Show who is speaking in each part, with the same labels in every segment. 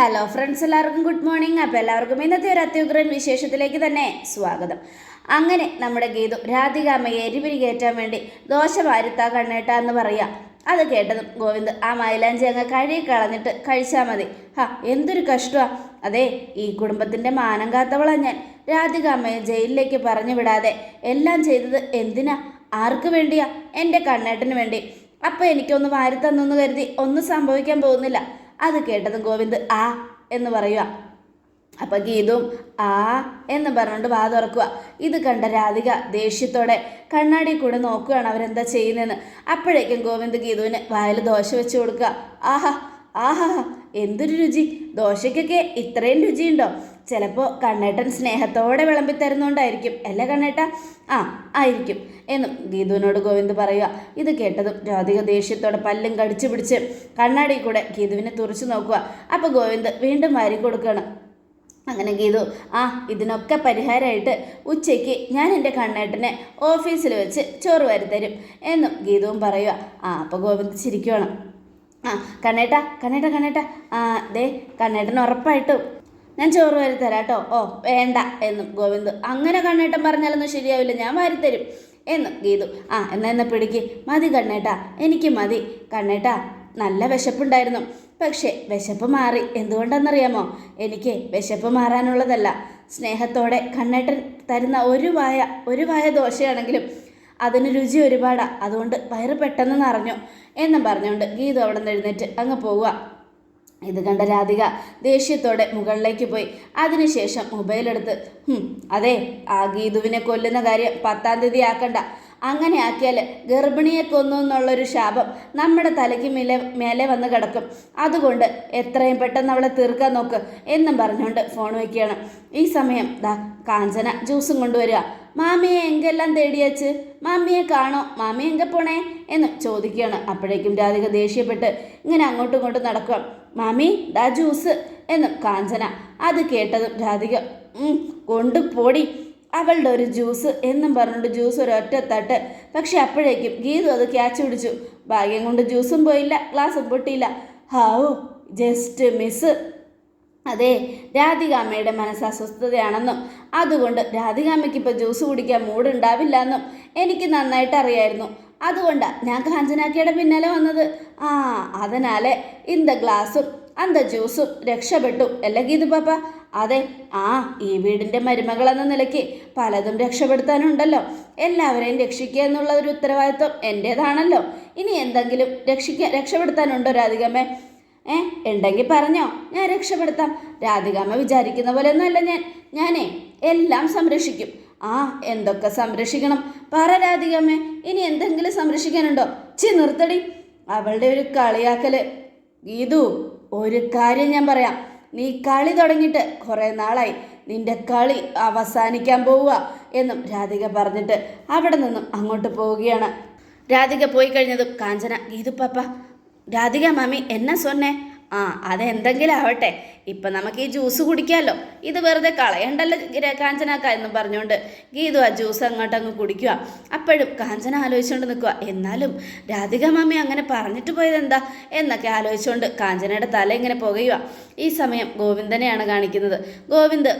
Speaker 1: Hello friends എല്ലാവർക്കും good morning അപ്പോൾ എല്ലാവർക്കും ഇന്നത്തെ ഒരു അത്യുഗ്രൻ വിശേഷത്തിലേക്ക് തന്നെ സ്വാഗതം. അങ്ങനെ നമ്മുടെ ഗീതു രാധികാമ്മയെ എരിപിരി കയറ്റാൻ വേണ്ടി ദോശ വാരുത്താ കണ്ണേട്ട എന്ന് പറയാം. അത് കേട്ടതും ഗോവിന്ദ് ആ മൈലാഞ്ചി അങ്ങ് കഴുകി കളഞ്ഞിട്ട് കഴിച്ചാൽ മതി. ഹാ എന്തൊരു കഷ്ടമാണ് അതെ ഈ കുടുംബത്തിന്റെ മാനം കാത്തവള ഞാൻ. രാധികാമ്മയെ ജയിലിലേക്ക് പറഞ്ഞു വിടാതെ എല്ലാം ചെയ്തത് എന്തിനാ? ആർക്ക് വേണ്ടിയാ? എന്റെ കണ്ണേട്ടന് വേണ്ടി. അപ്പോൾ എനിക്കൊന്ന് വാരി തന്നു കരുതി ഒന്നും സംഭവിക്കാൻ പോകുന്നില്ല. അത് കേട്ടതും ഗോവിന്ദ് ആ എന്ന് പറയുക. അപ്പൊ ഗീതും ആ എന്ന് പറഞ്ഞുകൊണ്ട് വാ തുറക്കുക. ഇത് കണ്ട രാധിക ദേഷ്യത്തോടെ കണ്ണാടി കൂടെ നോക്കുകയാണ് അവരെന്താ ചെയ്യുന്നതെന്ന് അപ്പോഴേക്കും ഗോവിന്ദ് ഗീതുവിന് വായിൽ ദോശ വെച്ച് കൊടുക്കുക. ആഹാ ആഹാ എന്തൊരു രുചി. ദോശയ്ക്കൊക്കെ ഇത്രയും രുചിയുണ്ടോ? ചിലപ്പോൾ കണ്ണേട്ടൻ സ്നേഹത്തോടെ വിളമ്പി തരുന്നുകൊണ്ടായിരിക്കും അല്ലേ കണ്ണേട്ട? ആ ആയിരിക്കും. എന്നും ഗീതുവിനോട് ഗോവിന്ദ് പറയുക. ഇത് കേട്ടതും രാധിക ദേഷ്യത്തോടെ പല്ലും കടിച്ചു പിടിച്ച് കണ്ണാടി കൂടെ ഗീതുവിനെ തുറച്ചു നോക്കുക. അപ്പോൾ ഗോവിന്ദ് വീണ്ടും വാരി കൊടുക്കണം അങ്ങനെ ഗീതു ആ ഇതിനൊക്കെ പരിഹാരമായിട്ട് ഉച്ചയ്ക്ക് ഞാൻ എന്റെ കണ്ണേട്ടനെ ഓഫീസിൽ വെച്ച് ചോറ് വരുത്തരും എന്നും ഗീതുവും പറയുക. ആ അപ്പോൾ ഗോവിന്ദ് ചിരിക്കുവാണ്. ആ കണ്ണേട്ട കണ്ണേട്ട കണ്ണേട്ട. ആ ദേ കണ്ണേട്ടൻ ഉറപ്പായിട്ടും ഞാൻ ചോറ് വരുത്തരാം തരാം കേട്ടോ ഓ വേണ്ട എന്നും ഗോവിന്ദ്. അങ്ങനെ കണ്ണേട്ടൻ പറഞ്ഞാലൊന്നും ശരിയാവില്ല. ഞാൻ വാരിത്തരും എന്ന് ഗീതു. ആ എന്നാ എന്നെ പിടിക്ക്. മതി കണ്ണേട്ടാ എനിക്ക് മതി. കണ്ണേട്ടാ നല്ല വിശപ്പുണ്ടായിരുന്നു. പക്ഷേ വിശപ്പ് മാറി. എന്തുകൊണ്ടെന്നറിയാമോ? എനിക്ക് വിശപ്പ് മാറാനുള്ളതല്ല. സ്നേഹത്തോടെ കണ്ണേട്ടൻ തരുന്ന ഒരു വായ ഒരു വായ ദോശയാണെങ്കിലും അതിന് രുചി ഒരുപാടാണ് അതുകൊണ്ട് വയറ് പെട്ടെന്ന് നിറഞ്ഞു എന്നും പറഞ്ഞുകൊണ്ട് ഗീതു അവിടെ നിന്ന് എഴുന്നേറ്റ് അങ്ങ് പോവുക. ഇത് കണ്ട രാധിക ദേഷ്യത്തോടെ മുകളിലേക്ക് പോയി. അതിനുശേഷം മൊബൈലെടുത്ത് "ഹും, അതെ ആ ഗീതുവിനെ കൊല്ലുന്ന കാര്യം പത്താം തീയതി ആക്കണ്ട. അങ്ങനെ ആക്കിയാൽ ഗർഭിണിയെ കൊന്നു എന്നുള്ളൊരു ശാപം നമ്മുടെ തലയ്ക്ക് മേലെ മേലെ വന്ന് കിടക്കും. അതുകൊണ്ട് എത്രയും പെട്ടെന്ന് അവളെ തീർക്കാൻ നോക്ക് എന്നും പറഞ്ഞുകൊണ്ട് ഫോൺ വയ്ക്കുകയാണ്. ഈ സമയം ദാ കാഞ്ചന ജ്യൂസും കൊണ്ടുവരിക. മാമിയെ എങ്കെല്ലാം തേടിയച്ച് മാമിയെ കാണോ? മാമി എങ്ക പോണേ? എന്ന് ചോദിക്കുകയാണ്. അപ്പോഴേക്കും രാധിക ദേഷ്യപ്പെട്ട് ഇങ്ങനെ അങ്ങോട്ടും ഇങ്ങോട്ടും നടക്കുക. മാമി ദാ ജ്യൂസ് എന്നും കാഞ്ചന അത് കേട്ടതും രാധിക "ഉം, കൊണ്ടുപോടി അവളുടെ ഒരു ജ്യൂസ് എന്നും പറഞ്ഞുകൊണ്ട് ജ്യൂസ് ഒരൊറ്റ തട്ട്. പക്ഷെ അപ്പോഴേക്കും ഗീതു അത് ക്യാച്ച് പിടിച്ചു. ഭാഗ്യം കൊണ്ട് ജ്യൂസും പോയില്ല ഗ്ലാസും പൊട്ടിയില്ല. ഹാവു ജസ്റ്റ് മിസ് അതെ രാധിക രാധികാമ്മയുടെ മനസ്സ് അസ്വസ്ഥതയാണെന്നും അതുകൊണ്ട് രാധികാമ്മയ്ക്ക് ഇപ്പോൾ ജ്യൂസ് കുടിക്കാൻ മൂടുണ്ടാവില്ല എന്നും എനിക്ക് നന്നായിട്ട് അറിയായിരുന്നു. അതുകൊണ്ടാണ് ഞാൻ കാഞ്ചനാക്കിയുടെ പിന്നാലെ വന്നത്. ആ അതിനാലെ ഇന്ത ഗ്ലാസും അന്ത ജ്യൂസും രക്ഷപ്പെട്ടു. അല്ലേ ഗീതു പാപ്പ? അതെ ആ ഈ വീടിന്റെ മരുമകളെന്ന നിലയ്ക്ക് പലതും രക്ഷപ്പെടുത്താനുണ്ടല്ലോ. എല്ലാവരെയും രക്ഷിക്കുക എന്നുള്ള ഒരു ഉത്തരവാദിത്വം എന്റേതാണല്ലോ ഇനി എന്തെങ്കിലും രക്ഷിക്ക രക്ഷപ്പെടുത്താനുണ്ടോ രാധികമ്മേ? ഏ ഉണ്ടെങ്കിൽ പറഞ്ഞോ. ഞാൻ രക്ഷപ്പെടുത്താം. രാധികാമ്മ വിചാരിക്കുന്ന പോലെ ഒന്നുമല്ല ഞാൻ. ഞാനേ എല്ലാം സംരക്ഷിക്കും. ആ എന്തൊക്കെ സംരക്ഷിക്കണം? പറ രാധികമ്മേ ഇനി എന്തെങ്കിലും സംരക്ഷിക്കാനുണ്ടോ? ചി നിർത്തടി. അവളുടെ ഒരു കളിയാക്കൽ. ഗീതു ഒരു കാര്യം ഞാൻ പറയാം. നീ കളി തുടങ്ങിയിട്ട് കുറേ നാളായി. നിന്റെ കളി അവസാനിക്കാൻ പോവുക എന്നും രാധിക പറഞ്ഞിട്ട് അവിടെ നിന്നും അങ്ങോട്ട് പോവുകയാണ്. രാധിക പോയി കഴിഞ്ഞതും കാഞ്ചന ഗീതു പാപ്പ. രാധിക മാമി എന്നാ സൊന്നെ? ആ അതെന്തെങ്കിലും ആവട്ടെ. ഇപ്പം നമുക്ക് ഈ ജ്യൂസ് കുടിക്കാമല്ലോ ഇത് വെറുതെ കളയണ്ടല്ലോ കാഞ്ചനാക്ക എന്ന് പറഞ്ഞുകൊണ്ട് ഗീതു ആ ജ്യൂസ് അങ്ങോട്ട് അങ്ങ് കുടിക്കുക അപ്പോഴും കാഞ്ചന ആലോചിച്ചുകൊണ്ട് നിൽക്കുക എന്നാലും രാധിക മാമി അങ്ങനെ പറഞ്ഞിട്ട് പോയത് എന്താ എന്നൊക്കെ ആലോചിച്ചുകൊണ്ട് കാഞ്ചനയുടെ തല ഇങ്ങനെ പുകയുക ഈ സമയം ഗോവിന്ദനെയാണ് കാണിക്കുന്നത്. ഗോവിന്ദ്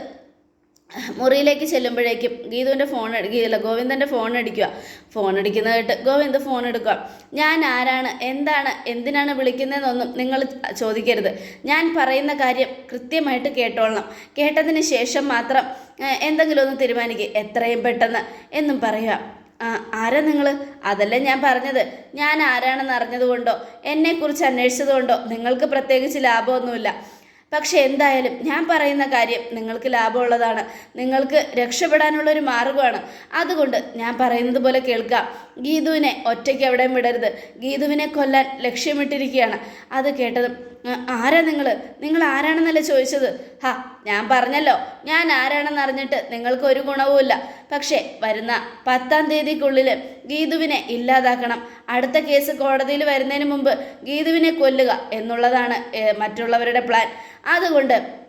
Speaker 1: മുറിയിലേക്ക് ചെല്ലുമ്പോഴേക്കും ഗീതുവിന്റെ ഫോൺ ഗീതല്ല ഗോവിന്ദന്റെ ഫോൺ അടിക്കുക. ഫോൺ അടിക്കുന്നത് കേട്ട് ഗോവിന്ദ് ഫോൺ എടുക്കുക. ഞാൻ ആരാണ്? എന്താണ്? എന്തിനാണ് വിളിക്കുന്നതെന്നൊന്നും നിങ്ങൾ ചോദിക്കരുത്. ഞാൻ പറയുന്ന കാര്യം കൃത്യമായിട്ട് കേട്ടോളണം. കേട്ടതിന് ശേഷം മാത്രം എന്തെങ്കിലും ഒന്ന് തീരുമാനിക്കുക എത്രയും പെട്ടെന്ന് എന്നും പറയുക. ആരാ നിങ്ങൾ? അതല്ല ഞാൻ പറഞ്ഞത്. ഞാൻ ആരാണെന്ന് അറിഞ്ഞതുകൊണ്ടോ എന്നെക്കുറിച്ച് അന്വേഷിച്ചതുകൊണ്ടോ നിങ്ങൾക്ക് പ്രത്യേകിച്ച് ലാഭമൊന്നുമില്ല. പക്ഷെ എന്തായാലും ഞാൻ പറയുന്ന കാര്യം നിങ്ങൾക്ക് ലാഭമുള്ളതാണ്. നിങ്ങൾക്ക് രക്ഷപ്പെടാനുള്ള ഒരു മാർഗമാണ് അതുകൊണ്ട് ഞാൻ പറയുന്നത് പോലെ കേൾക്കാം. ഗീതുവിനെ ഒറ്റയ്ക്ക് എവിടെയും വിടരുത്. ഗീതുവിനെ കൊല്ലാൻ ലക്ഷ്യമിട്ടിരിക്കുകയാണ്. അത് കേട്ടതും "ആ, ആരാ നിങ്ങൾ നിങ്ങൾ ആരാണെന്നല്ലേ ചോദിച്ചത്? ഹാ ഞാൻ പറഞ്ഞല്ലോ. ഞാൻ ആരാണെന്ന് അറിഞ്ഞിട്ട് നിങ്ങൾക്ക് ഒരു ഗുണവുമില്ല. പക്ഷേ വരുന്ന പത്താം തീയതിക്കുള്ളിൽ ഗീതുവിനെ ഇല്ലാതാക്കണം. അടുത്ത കേസ് കോടതിയിൽ വരുന്നതിന് മുമ്പ് ഗീതുവിനെ കൊല്ലുക എന്നുള്ളതാണ് മറ്റുള്ളവരുടെ പ്ലാൻ. അതുകൊണ്ട്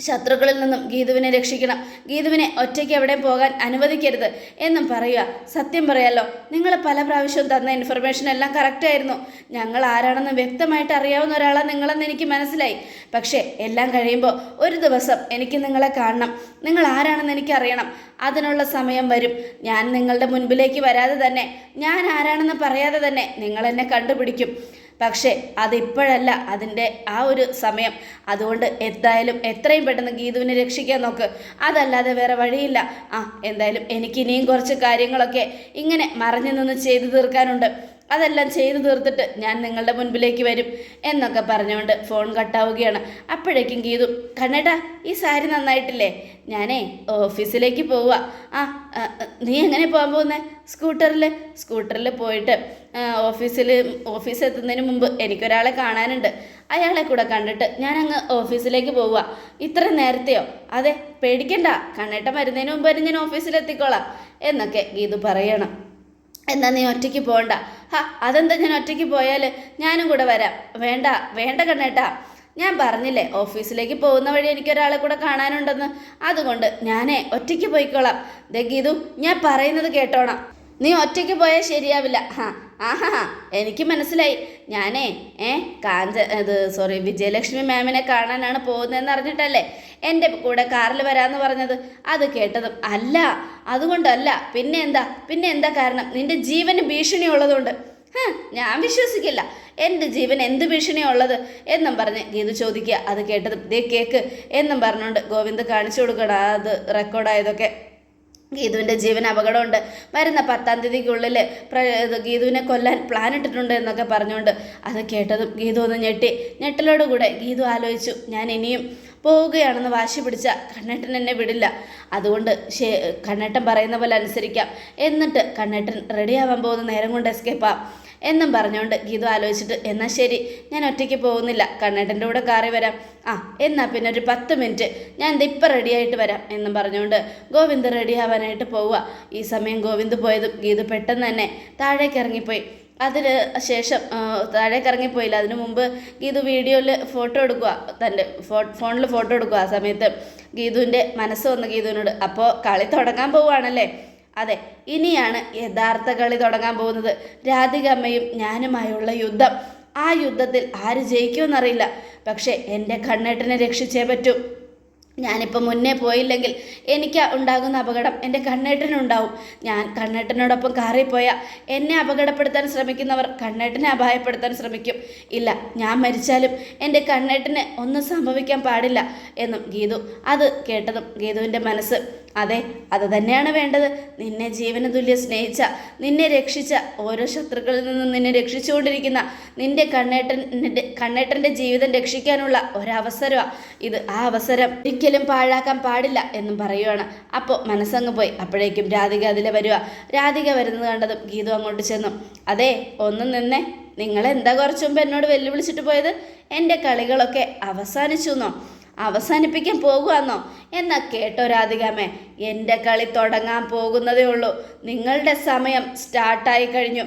Speaker 1: ശത്രുക്കളിൽ നിന്നും ഗീതുവിനെ രക്ഷിക്കണം. ഗീതുവിനെ ഒറ്റയ്ക്ക് എവിടെ പോകാൻ അനുവദിക്കരുത് എന്നും പറയുക. സത്യം പറയാലോ നിങ്ങൾ പല പ്രാവശ്യവും തന്ന ഇൻഫർമേഷൻ എല്ലാം കറക്റ്റായിരുന്നു ഞങ്ങൾ ആരാണെന്ന് വ്യക്തമായിട്ട് അറിയാവുന്ന ഒരാളാണ് നിങ്ങളെന്ന് എനിക്ക് മനസ്സിലായി. പക്ഷേ എല്ലാം കഴിയുമ്പോൾ ഒരു ദിവസം എനിക്ക് നിങ്ങളെ കാണണം. നിങ്ങൾ ആരാണെന്ന് എനിക്കറിയണം അതിനുള്ള സമയം വരും. ഞാൻ നിങ്ങളുടെ മുൻപിലേക്ക് വരാതെ തന്നെ ഞാൻ ആരാണെന്ന് പറയാതെ തന്നെ നിങ്ങൾ എന്നെ കണ്ടുപിടിക്കും. പക്ഷേ അതിപ്പോഴല്ല അതിന്റെ ആ ഒരു സമയം. അതുകൊണ്ട് എന്തായാലും എത്രയും പെട്ടെന്ന് ഗീതുവിനെ രക്ഷിക്കാൻ നോക്ക്. അതല്ലാതെ വേറെ വഴിയില്ല. ആ എന്തായാലും എനിക്കിനിയും കുറച്ച് കാര്യങ്ങളൊക്കെ ഇങ്ങനെ മറഞ്ഞു നിന്ന് ചെയ്തു തീർക്കാനുണ്ട്. അതെല്ലാം ചെയ്തു തീർത്തിട്ട് ഞാൻ നിങ്ങളുടെ മുൻപിലേക്ക് വരും എന്നൊക്കെ പറഞ്ഞുകൊണ്ട് ഫോൺ കട്ടാവുകയാണ് അപ്പോഴേക്കും ഗീതു കണ്ണേട്ടാ ഈ സാരി നന്നായിട്ടില്ലേ? ഞാനേ ഓഫീസിലേക്ക് പോവുക ആ നീ എങ്ങനെ പോകാൻ പോകുന്നേ? സ്കൂട്ടറിൽ സ്കൂട്ടറിൽ പോയിട്ട് ഓഫീസിൽ ഓഫീസ് എത്തുന്നതിന് മുമ്പ് എനിക്കൊരാളെ കാണാനുണ്ട്. അയാളെ കൂടെ കണ്ടിട്ട് ഞാൻ അങ്ങ് ഓഫീസിലേക്ക് പോവുക ഇത്ര നേരത്തെയോ? അതെ പേടിക്കണ്ട. കണ്ണേട്ട വരുന്നതിന് മുമ്പ് വരെ ഞാൻ ഓഫീസിലെത്തിക്കോളാം എന്നൊക്കെ ഗീതു പറയണം. എന്നാ നീ ഒറ്റയ്ക്ക് പോകണ്ട ഹാ അതെന്താ ഞാൻ ഒറ്റയ്ക്ക് പോയാൽ ഞാനും കൂടെ വരാം. വേണ്ട വേണ്ട കണ്ണേട്ടാ. ഞാൻ പറഞ്ഞില്ലേ ഓഫീസിലേക്ക് പോകുന്ന വഴി എനിക്കൊരാളെ കൂടെ കാണാനുണ്ടെന്ന്. അതുകൊണ്ട് ഞാനേ ഒറ്റയ്ക്ക് പോയിക്കോളാം. ദഗീതു ഗീതു ഞാൻ പറയുന്നത് കേട്ടോണം. നീ ഒറ്റയ്ക്ക് പോയാൽ ശരിയാവില്ല. ഹാ ആഹാ എനിക്ക് മനസ്സിലായി. ഞാനേ ഏ കാഞ്ച ഇത് സോറി വിജയലക്ഷ്മി മാമിനെ കാണാനാണ് പോകുന്നതെന്ന് അറിഞ്ഞിട്ടല്ലേ എന്റെ കൂടെ കാറിൽ വരാമെന്ന് പറഞ്ഞത്? അത് കേട്ടതും അല്ല അതുകൊണ്ടല്ല. പിന്നെ എന്താ പിന്നെ എന്താ കാരണം? നിന്റെ ജീവന് ഭീഷണി ഉള്ളതുകൊണ്ട് ഞാൻ വിശ്വസിക്കില്ല. എന്റെ ജീവൻ എന്ത് ഭീഷണിയുള്ളത്? എന്നും പറഞ്ഞ് ഗീതു ചോദിക്കുക. അത് കേട്ടതും ദേ കേക്ക്. എന്നും പറഞ്ഞുകൊണ്ട് ഗോവിന്ദ് കാണിച്ചു കൊടുക്കണം അത് റെക്കോർഡായതൊക്കെ ഗീതുവിന്റെ ജീവൻ അപകടമുണ്ട് വരുന്ന പത്താം തീയതിക്കുള്ളിൽ ഗീതുവിനെ കൊല്ലാൻ പ്ലാൻ ഇട്ടിട്ടുണ്ട് എന്നൊക്കെ പറഞ്ഞുകൊണ്ട് അത് കേട്ടതും ഗീതു ഒന്ന് ഞെട്ടി. ഞെട്ടലോടുകൂടെ ഗീതു ആലോചിച്ചു ഞാൻ ഇനിയും പോവുകയാണെന്ന് വാശി പിടിച്ച കണ്ണേട്ടൻ എന്നെ വിടില്ല. അതുകൊണ്ട് ശേ കണ്ണേട്ടൻ പറയുന്ന പോലെ അനുസരിക്കാം. എന്നിട്ട് കണ്ണേട്ടൻ റെഡിയാവാൻ പോകുന്ന നേരം കൊണ്ട് എസ്കേപ്പാം എന്നും പറഞ്ഞുകൊണ്ട് ഗീതു ആലോചിച്ചിട്ട് എന്നാൽ ശരി ഞാൻ ഒറ്റയ്ക്ക് പോകുന്നില്ല. കണ്ണേട്ടന്റെ കൂടെ കാറി വരാം. ആ എന്നാൽ പിന്നെ ഒരു പത്ത് മിനിറ്റ്. ഞാൻ ദേ ഇപ്പം റെഡിയായിട്ട് വരാം എന്നും പറഞ്ഞുകൊണ്ട് ഗോവിന്ദ് റെഡിയാവാനായിട്ട് പോവുക. ഈ സമയം ഗോവിന്ദ് പോയതും ഗീതു പെട്ടെന്ന് തന്നെ താഴേക്ക് ഇറങ്ങിപ്പോയി. അതിന് ശേഷം താഴേക്ക് ഇറങ്ങിപ്പോയില്ല. അതിനു മുമ്പ് ഗീതു വീഡിയോയിൽ ഫോട്ടോ എടുക്കുക. തന്റെ ഫോ ഫോണിൽ ഫോട്ടോ എടുക്കുക ആ സമയത്ത് ഗീതുവിന്റെ മനസ്സ് വന്ന് ഗീതുവിനോട് അപ്പോൾ കളി തുടങ്ങാൻ പോവുകയാണല്ലേ? അതെ ഇനിയാണ് യഥാർത്ഥ കളി തുടങ്ങാൻ പോകുന്നത്. രാധികമ്മയും ഞാനുമായുള്ള യുദ്ധം. ആ യുദ്ധത്തിൽ ആര് ജയിക്കുമെന്നറിയില്ല. പക്ഷേ എന്റെ കണ്ണേട്ടനെ രക്ഷിച്ചേ പറ്റൂ. ഞാനിപ്പോൾ മുന്നേ പോയില്ലെങ്കിൽ എനിക്ക് ഉണ്ടാകുന്ന അപകടം എന്റെ കണ്ണേട്ടനുണ്ടാവും. ഞാൻ കണ്ണേട്ടനോടൊപ്പം കാറിൽ പോയാൽ എന്നെ അപകടപ്പെടുത്താൻ ശ്രമിക്കുന്നവർ കണ്ണേട്ടനെ അപായപ്പെടുത്താൻ ശ്രമിക്കും. ഇല്ല ഞാൻ മരിച്ചാലും എന്റെ കണ്ണേട്ടന് ഒന്നും സംഭവിക്കാൻ പാടില്ല എന്നും ഗീതു അത് കേട്ടതും ഗീതുവിന്റെ മനസ്സ്. അതെ അത് തന്നെയാണ് വേണ്ടത്. നിന്നെ ജീവന തുല്യം സ്നേഹിച്ച നിന്നെ രക്ഷിച്ച ഓരോ ശത്രുക്കളിൽ നിന്നും നിന്നെ രക്ഷിച്ചുകൊണ്ടിരിക്കുന്ന നിന്റെ കണ്ണേട്ടന്റെ കണ്ണേട്ടന്റെ ജീവിതം രക്ഷിക്കാനുള്ള ഒരവസരമാണ് ഇത് ആ അവസരം ഒരിക്കലും പാഴാക്കാൻ പാടില്ല എന്നും പറയുവാണ്. അപ്പോൾ മനസ്സങ്ങ് പോയി. അപ്പോഴേക്കും രാധിക അതിലെ വരിക രാധിക വരുന്നത് കണ്ടതും ഗീതു അങ്ങോട്ട് ചെന്നു. അതെ ഒന്നും നിന്നെ. നിങ്ങൾ എന്താ കുറച്ചു മുമ്പ് എന്നോട് വെല്ലുവിളിച്ചിട്ട് പോയത്? എന്റെ കളികളൊക്കെ അവസാനിച്ചു എന്നോ? അവസാനിപ്പിക്കാൻ പോകുവാന്നോ? എന്നാ കേട്ടോ രാധികാമേ എന്റെ കളി തുടങ്ങാൻ പോകുന്നതേ ഉള്ളൂ. നിങ്ങളുടെ സമയം സ്റ്റാർട്ടായി കഴിഞ്ഞു.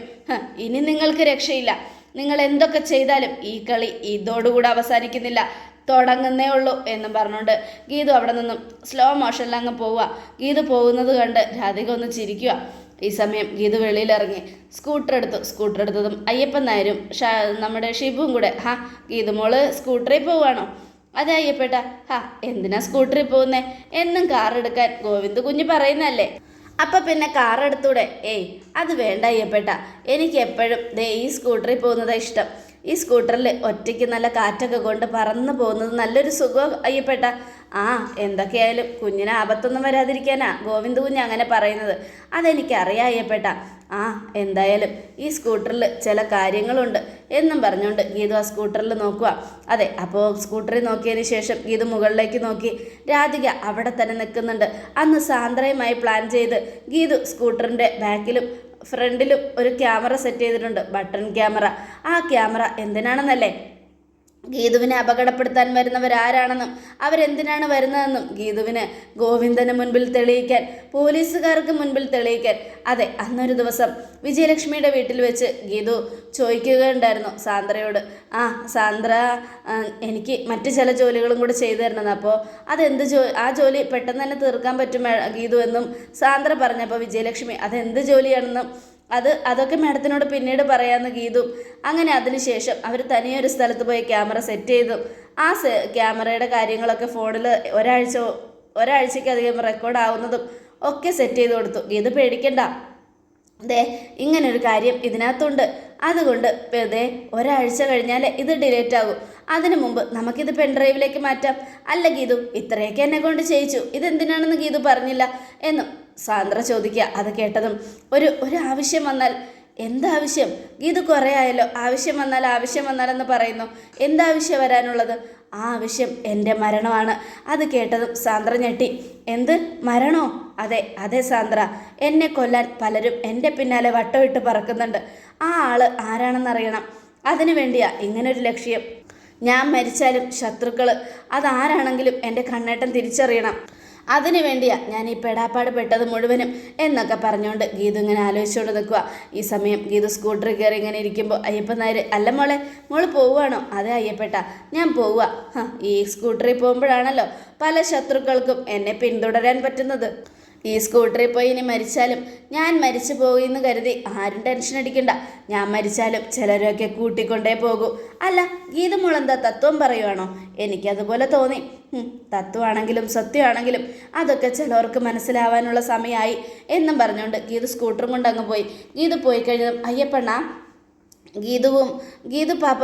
Speaker 1: ഇനി നിങ്ങൾക്ക് രക്ഷയില്ല. നിങ്ങൾ എന്തൊക്കെ ചെയ്താലും ഈ കളി ഇതോടുകൂടെ അവസാനിക്കുന്നില്ല. തുടങ്ങുന്നേ ഉള്ളൂ എന്നും പറഞ്ഞുകൊണ്ട് ഗീതു അവിടെ നിന്നും സ്ലോ മോഷനിൽ അങ്ങ് പോവുക. ഗീതു പോകുന്നത് കണ്ട് രാധിക ഒന്ന് ചിരിക്കുക. ഈ സമയം ഗീതു വെളിയിലിറങ്ങി. സ്കൂട്ടർ എടുത്തു. സ്കൂട്ടർ എടുത്തതും അയ്യപ്പൻ നായരും നമ്മുടെ ഷിബുവും കൂടെ. ഹാ ഗീതു മോൾ സ്കൂട്ടറിൽ പോവുകയാണോ? അതെ അയ്യപ്പേട്ട ഹാ എന്തിനാ സ്കൂട്ടറിൽ പോകുന്നേ? എന്നും കാർ എടുക്കാൻ ഗോവിന്ദ് കുഞ്ഞ് പറയുന്നല്ലേ അപ്പം പിന്നെ കാർ എടുത്തൂടെ? ഏയ് അത് വേണ്ട അയ്യപ്പേട്ട. എനിക്ക് എപ്പോഴും ദേ ഈ സ്കൂട്ടറിൽ പോകുന്നതാണ് ഇഷ്ടം. ഈ സ്കൂട്ടറിൽ ഒറ്റയ്ക്ക് നല്ല കാറ്റൊക്കെ കൊണ്ട് പറന്ന് പോകുന്നത് നല്ലൊരു സുഖം അയ്യപ്പേട്ട. ആ എന്തൊക്കെയായാലും കുഞ്ഞിന് ആപത്തൊന്നും വരാതിരിക്കാനാ ഗോവിന്ദ് കുഞ്ഞ് അങ്ങനെ പറയുന്നത്. അതെനിക്കറിയാം അയ്യപ്പേട്ട. ആ എന്തായാലും ഈ സ്കൂട്ടറിൽ ചില കാര്യങ്ങളുണ്ട്. എന്നും പറഞ്ഞുകൊണ്ട് ഗീതു ആ സ്കൂട്ടറിൽ നോക്കുക അതെ അപ്പോൾ സ്കൂട്ടറിൽ നോക്കിയതിന് ശേഷം ഗീതു മുകളിലേക്ക് നോക്കി. രാധിക അവിടെ തന്നെ നിൽക്കുന്നുണ്ട്. അന്ന് സാന്ദ്രയുമായി പ്ലാൻ ചെയ്ത് ഗീതു സ്കൂട്ടറിന്റെ ബാക്കിലും ഫ്രണ്ടിലും ഒരു ക്യാമറ സെറ്റ് ചെയ്തിട്ടുണ്ട്. Button camera. ആ ക്യാമറ എന്തിനാണെന്നല്ലേ? ഗീതുവിനെ അപകടപ്പെടുത്താൻ വരുന്നവർ വരുന്നവരാരാണെന്നും അവരെന്തിനാണ് വരുന്നതെന്നും ഗീതുവിന് ഗോവിന്ദന് മുൻപിൽ തെളിയിക്കാൻ പോലീസുകാർക്ക് മുൻപിൽ തെളിയിക്കാൻ. അതെ അന്നൊരു ദിവസം വിജയലക്ഷ്മിയുടെ വീട്ടിൽ വെച്ച് ഗീതു ചോദിക്കുകയുണ്ടായിരുന്നു സാന്ദ്രയോട്. ആ സാന്ദ്ര എനിക്ക് മറ്റു ചില ജോലികളും കൂടെ ചെയ്തു തരണമെന്ന് അപ്പോൾ അതെന്ത് ജോ ആ ജോലി പെട്ടെന്ന് തന്നെ തീർക്കാൻ പറ്റും ഗീതു എന്നും സാന്ദ്ര പറഞ്ഞപ്പോൾ വിജയലക്ഷ്മി അതെന്ത് ജോലിയാണെന്നും അത് അതൊക്കെ മാഡത്തിനോട് പിന്നീട് പറയാമെന്ന് ഗീതു. അങ്ങനെ അതിനുശേഷം അവർ തനിയെ ഒരു സ്ഥലത്ത് പോയി ക്യാമറ സെറ്റ് ചെയ്തു. ആ ക്യാമറയുടെ കാര്യങ്ങളൊക്കെ ഫോണിൽ ഒരാഴ്ച ഒരാഴ്ചക്കധികം റെക്കോർഡ് ആവുന്നതും ഒക്കെ സെറ്റ് ചെയ്ത് കൊടുത്തു. ഗീതു പേടിക്കണ്ട. ദേ ഇങ്ങനൊരു കാര്യം ഇതിനകത്തുണ്ട്. അതുകൊണ്ട് ദേ ഒരാഴ്ച കഴിഞ്ഞാൽ ഇത് ഡിലേറ്റ് ആകും. അതിനു മുമ്പ് നമുക്കിത് പെൻഡ്രൈവിലേക്ക് മാറ്റാം. അല്ല ഗീതു ഇത്രയൊക്കെ എന്നെ കൊണ്ട് ചെയ്യിച്ചു. ഇതെന്തിനാണെന്ന് ഗീതു പറഞ്ഞില്ല എന്നും സാന്ദ്ര ചോദിക്കുക. അത് കേട്ടതും ഒരു ഒരു ആവശ്യം വന്നാൽ എന്താവശ്യം? ഇത് കുറേ ആയല്ലോ. ആവശ്യം വന്നാൽ ആവശ്യം വന്നാലെന്ന് പറയുന്നു. എന്താവശ്യം വരാനുള്ളത്? ആ ആവശ്യം എന്റെ മരണമാണ്. അത് കേട്ടതും സാന്ദ്ര ഞെട്ടി. എന്ത്? മരണോ? അതെ അതെ സാന്ദ്ര. എന്നെ കൊല്ലാൻ പലരും എന്റെ പിന്നാലെ വട്ടമിട്ട് പറക്കുന്നുണ്ട്. ആ ആൾ ആരാണെന്നറിയണം. അതിനു വേണ്ടിയാ ഇങ്ങനൊരു ലക്ഷ്യം. ഞാൻ മരിച്ചാലും ശത്രുക്കൾ അതാരാണെങ്കിലും എന്റെ കണ്ണേട്ടം തിരിച്ചറിയണം. അതിനു വേണ്ടിയാ ഞാൻ ഈ പെടാപ്പാട് പെട്ടത് മുഴുവനും എന്നൊക്കെ പറഞ്ഞുകൊണ്ട് ഗീതു ഇങ്ങനെ ആലോചിച്ചുകൊണ്ട് നിൽക്കുക ഈ സമയം ഗീതു സ്കൂട്ടറിൽ കയറി ഇങ്ങനെ ഇരിക്കുമ്പോൾ അയ്യപ്പൻ നായർ അല്ല മോളെ മോൾ പോവുകയാണോ? അതെ അയ്യപ്പേട്ട ഞാൻ പോവുക ഈ സ്കൂട്ടറിൽ പോകുമ്പോഴാണല്ലോ പല ശത്രുക്കൾക്കും എന്നെ പിന്തുടരാൻ പറ്റുന്നത്. ഈ സ്കൂട്ടറിൽ പോയി ഇനി മരിച്ചാലും ഞാൻ മരിച്ചു പോകുമെന്ന് കരുതി ആരും ടെൻഷൻ അടിക്കണ്ട. ഞാൻ മരിച്ചാലും ചിലരൊക്കെ കൂട്ടിക്കൊണ്ടേ പോകൂ. അല്ല ഗീത മുളന്ത തത്വം പറയുവാണോ? എനിക്കതുപോലെ തോന്നി. തത്വമാണെങ്കിലും സത്യമാണെങ്കിലും അതൊക്കെ ചിലവർക്ക് മനസ്സിലാവാനുള്ള സമയമായി എന്നും പറഞ്ഞുകൊണ്ട് ഗീത സ്കൂട്ടറും കൊണ്ട് അങ്ങ് പോയി. ഗീത പോയി കഴിഞ്ഞതും അയ്യപ്പണ്ണ ഗീതുവും ഗീതു പാപ്പ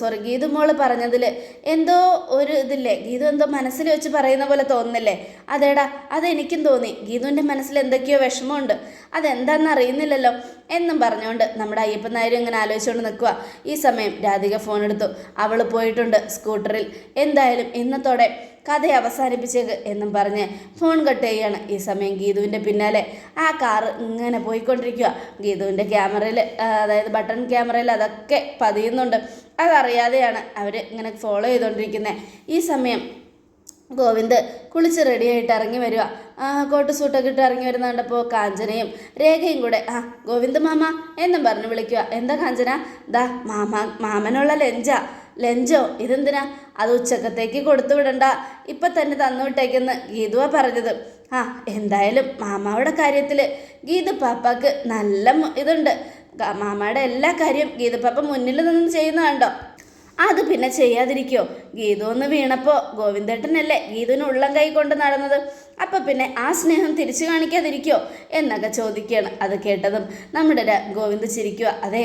Speaker 1: സോറി ഗീതു മോൾ പറഞ്ഞതിൽ എന്തോ ഒരു ഇതില്ലേ? ഗീതു എന്തോ മനസ്സിൽ വെച്ച് പറയുന്ന പോലെ തോന്നുന്നില്ലേ? അതേടാ അതെനിക്കും തോന്നി. ഗീതുവിന്റെ മനസ്സിൽ എന്തൊക്കെയോ വിഷമമുണ്ട്. അതെന്താണെന്ന് അറിയുന്നില്ലല്ലോ എന്നും പറഞ്ഞുകൊണ്ട് നമ്മുടെ അയ്യപ്പൻ നായരും ഇങ്ങനെ ആലോചിച്ചുകൊണ്ട് നിൽക്കുക ഈ സമയം രാധിക ഫോൺ എടുത്തു. അവൾ പോയിട്ടുണ്ട് സ്കൂട്ടറിൽ. എന്തായാലും ഇന്നത്തോടെ കഥ അവസാനിപ്പിച്ചേക്ക് എന്നും പറഞ്ഞ് ഫോൺ കട്ട് ചെയ്യാണ് ഈ സമയം ഗീതുവിന്റെ പിന്നാലെ. ആ കാറ് ഇങ്ങനെ പോയിക്കൊണ്ടിരിക്കുക ഗീതുവിന്റെ ക്യാമറയിൽ അതായത് ബട്ടൺ ക്യാമറയിൽ അതൊക്കെ പതിയുന്നുണ്ട്. അതറിയാതെയാണ് അവർ ഇങ്ങനെ ഫോളോ ചെയ്തുകൊണ്ടിരിക്കുന്നത് ഈ സമയം ഗോവിന്ദ് കുളിച്ച് റെഡിയായിട്ട് ഇറങ്ങി വരിക. ആ കോട്ട് സൂട്ടൊക്കെ ഇട്ട് ഇറങ്ങി വരുന്ന കണ്ടപ്പോൾ കാഞ്ചനയും രേഖയും കൂടെ ആ ഗോവിന്ദ് മാമ എന്നും പറഞ്ഞ് വിളിക്കുക. എന്താ കാഞ്ചന? ദാ മാമ മാമനുള്ള ലഞ്ചാ. ലഞ്ചോ? ഇതെന്തിനാ? അത് ഉച്ചക്കത്തേക്ക് കൊടുത്തു വിടണ്ട. ഇപ്പം തന്നെ തന്നു വിട്ടേക്കെന്ന് ഗീതുവ പറഞ്ഞത്. ആ എന്തായാലും മാമാവിടെ കാര്യത്തിൽ ഗീതു പാപ്പാക്ക് നല്ല ഇതുണ്ട്. മാമയുടെ എല്ലാ കാര്യവും ഗീതു പാപ്പ മുന്നിൽ നിന്ന് ചെയ്യുന്ന കണ്ടോ അത് പിന്നെ ചെയ്യാതിരിക്കോ? ഗീതു ഒന്ന് വീണപ്പോൾ ഗോവിന്ദേട്ടനല്ലേ ഗീതുവിന് ഉള്ളം കൈ കൊണ്ട് നടന്നത്. അപ്പം പിന്നെ ആ സ്നേഹം തിരിച്ചു കാണിക്കാതിരിക്കോ? എന്നൊക്കെ ചോദിക്കുകയാണ് അത് കേട്ടതും നമ്മുടെ ഗോവിന്ദ് ചിരിക്കുക അതെ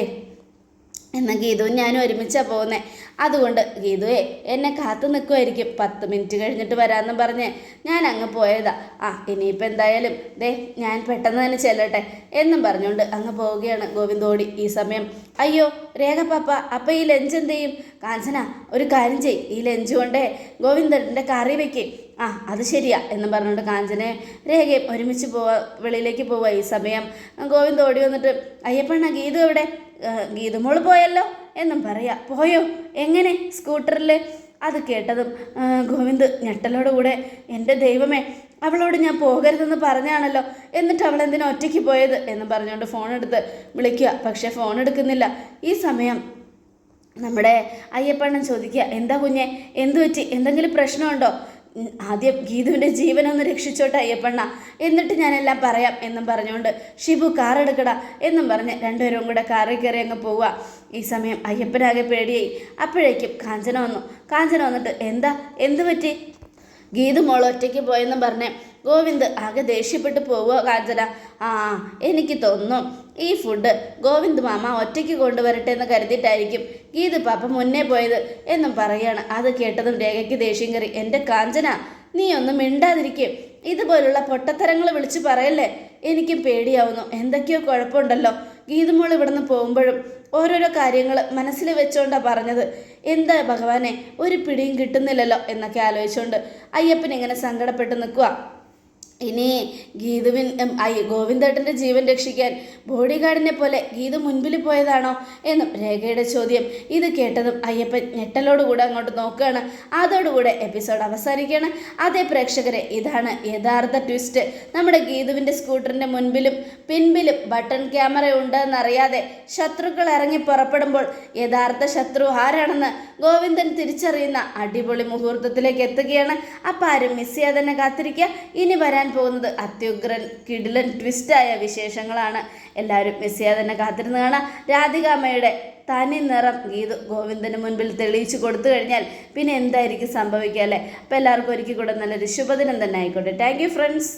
Speaker 1: എന്നാൽ ഗീതുവും ഞാനും ഒരുമിച്ചാണ് പോകുന്നത് അതുകൊണ്ട് ഗീതുവേ എന്നെ കാത്തു നിൽക്കുമായിരിക്കും പത്ത് മിനിറ്റ് കഴിഞ്ഞിട്ട് വരാമെന്ന് പറഞ്ഞ് ഞാൻ അങ്ങ് പോയതാ. ആ ഇനിയിപ്പോൾ എന്തായാലും ദേ ഞാൻ പെട്ടെന്ന് തന്നെ ചെല്ലട്ടെ എന്നും പറഞ്ഞുകൊണ്ട് അങ്ങ് പോവുകയാണ് ഗോവിന്ദോടി ഈ സമയം. അയ്യോ രേഖ പാപ്പ അപ്പം ഈ ലഞ്ച് എന്ത് ചെയ്യും? കാഞ്ചന ഒരു കാര്യം ചെയ് ഈ ലഞ്ച് കൊണ്ടേ ഗോവിന്ദന്റെ കറി വയ്ക്കേ ആ അത് ശരിയാ എന്ന് പറഞ്ഞുകൊണ്ട് കാഞ്ചനെ രേഖയും ഒരുമിച്ച് പോവാ വെളിയിലേക്ക് പോവാ ഈ സമയം. ഗോവിന്ദ് ഓടി വന്നിട്ട് അയ്യപ്പണ്ണ ഗീതു എവിടെ? ആ, ഗീതുമോൾ പോയല്ലോ എന്നും പറയാ. പോയോ? എങ്ങനെ? സ്കൂട്ടറിൽ അത് കേട്ടതും ഗോവിന്ദ് ഞെട്ടലോട് കൂടെ എന്റെ ദൈവമേ അവളോട് ഞാൻ പോകരുതെന്ന് പറഞ്ഞാണല്ലോ. എന്നിട്ട് അവൾ എന്തിനാ ഒറ്റയ്ക്ക് പോയത്? എന്ന് പറഞ്ഞുകൊണ്ട് ഫോൺ എടുത്ത് വിളിക്കുക പക്ഷേ ഫോൺ എടുക്കുന്നില്ല. ഈ സമയം നമ്മുടെ അയ്യപ്പണ്ണൻ ചോദിക്കുക എന്താ കുഞ്ഞെ? എന്തു പറ്റി? എന്തെങ്കിലും പ്രശ്നമുണ്ടോ? ആദ്യം ഗീതുവിന്റെ ജീവനൊന്ന് രക്ഷിച്ചോട്ടെ അയ്യപ്പണ്ണ. എന്നിട്ട് ഞാനെല്ലാം പറയാം എന്നും പറഞ്ഞുകൊണ്ട് ഷിബു കാർ എടുക്കടാ എന്നും പറഞ്ഞ് രണ്ടുപേരും കൂടെ കാറിൽ കയറി അങ്ങ് പോവുക. ഈ സമയം അയ്യപ്പനാകെ പേടിയായി. അപ്പോഴേക്കും കാഞ്ചന വന്നു. കാഞ്ചന വന്നിട്ട് എന്താ? എന്ത് പറ്റി? ഗീതു മോൾ ഒറ്റയ്ക്ക് പോയെന്നും പറഞ്ഞ് ഗോവിന്ദ് ആകെ ദേഷ്യപ്പെട്ട് പോവുക കാഞ്ചന. ആ എനിക്ക് തോന്നുന്നു ഈ ഫുഡ് ഗോവിന്ദ് മാമ ഒറ്റയ്ക്ക് കൊണ്ടുവരട്ടെ എന്ന് കരുതിയിട്ടായിരിക്കും. ഗീത് പാപ്പ മുന്നേ പോയത് എന്നും പറയുകയാണ് അത് കേട്ടതും രേഖയ്ക്ക് ദേഷ്യം കയറി. എന്റെ കാഞ്ചന നീ ഒന്നും മിണ്ടാതിരിക്കും. ഇതുപോലുള്ള പൊട്ടത്തരങ്ങൾ വിളിച്ചു പറയല്ലേ? എനിക്ക് പേടിയാവുന്നു. എന്തൊക്കെയോ കുഴപ്പമുണ്ടല്ലോ. ഗീതുമോൾ ഇവിടുന്ന് പോകുമ്പോഴും ഓരോരോ കാര്യങ്ങൾ മനസ്സിൽ വെച്ചോണ്ടാ പറഞ്ഞത്. എന്താ ഭഗവാനെ ഒരു പിടിയും കിട്ടുന്നില്ലല്ലോ എന്നൊക്കെ ആലോചിച്ചുകൊണ്ട് അയ്യപ്പൻ ഇങ്ങനെ സങ്കടപ്പെട്ട് നിൽക്കുക ഇനി ഗീതുവിൻ ഐ ഗോവിന്ദേട്ടന്റെ ജീവൻ രക്ഷിക്കാൻ ബോഡി ഗാർഡിനെ പോലെ ഗീതു മുൻപിൽ പോയതാണോ എന്നും രേഖയുടെ ചോദ്യം. ഇത് കേട്ടതും അയ്യപ്പൻ ഞെട്ടലോടുകൂടെ അങ്ങോട്ട് നോക്കുകയാണ്. അതോടുകൂടെ എപ്പിസോഡ് അവസാനിക്കുകയാണ്. അതേ പ്രേക്ഷകരെ ഇതാണ് യഥാർത്ഥ ട്വിസ്റ്റ് നമ്മുടെ ഗീതുവിന്റെ സ്കൂട്ടറിന്റെ മുൻപിലും പിൻപിലും ബട്ടൺ ക്യാമറ ഉണ്ട് എന്നറിയാതെ ശത്രുക്കൾ ഇറങ്ങി പുറപ്പെടുമ്പോൾ യഥാർത്ഥ ശത്രു ആരാണെന്ന് ഗോവിന്ദൻ തിരിച്ചറിയുന്ന അടിപൊളി മുഹൂർത്തത്തിലേക്ക് എത്തുകയാണ്. അപ്പം ആരും മിസ് ചെയ്യാതെ തന്നെ കാത്തിരിക്കുക. ഇനി വരാൻ പോകുന്നത് അത്യുഗ്രൻ കിടിലൻ ട്വിസ്റ്റായ വിശേഷങ്ങളാണ്. എല്ലാവരും മിസ് ചെയ്യാതെ തന്നെ കാത്തിരുന്ന് കാണാം. രാധികാമ്മയുടെ തനി നിറം ഗീതു ഗോവിന്ദന് മുൻപിൽ തെളിയിച്ചു കൊടുത്തു കഴിഞ്ഞാൽ പിന്നെ എന്തായിരിക്കും സംഭവിക്കുക അല്ലേ? അപ്പോൾ എല്ലാവർക്കും ഒരിക്കൽ കൂടെ നല്ലൊരു ശുഭദിനം തന്നെ ആയിക്കോട്ടെ. Thank you friends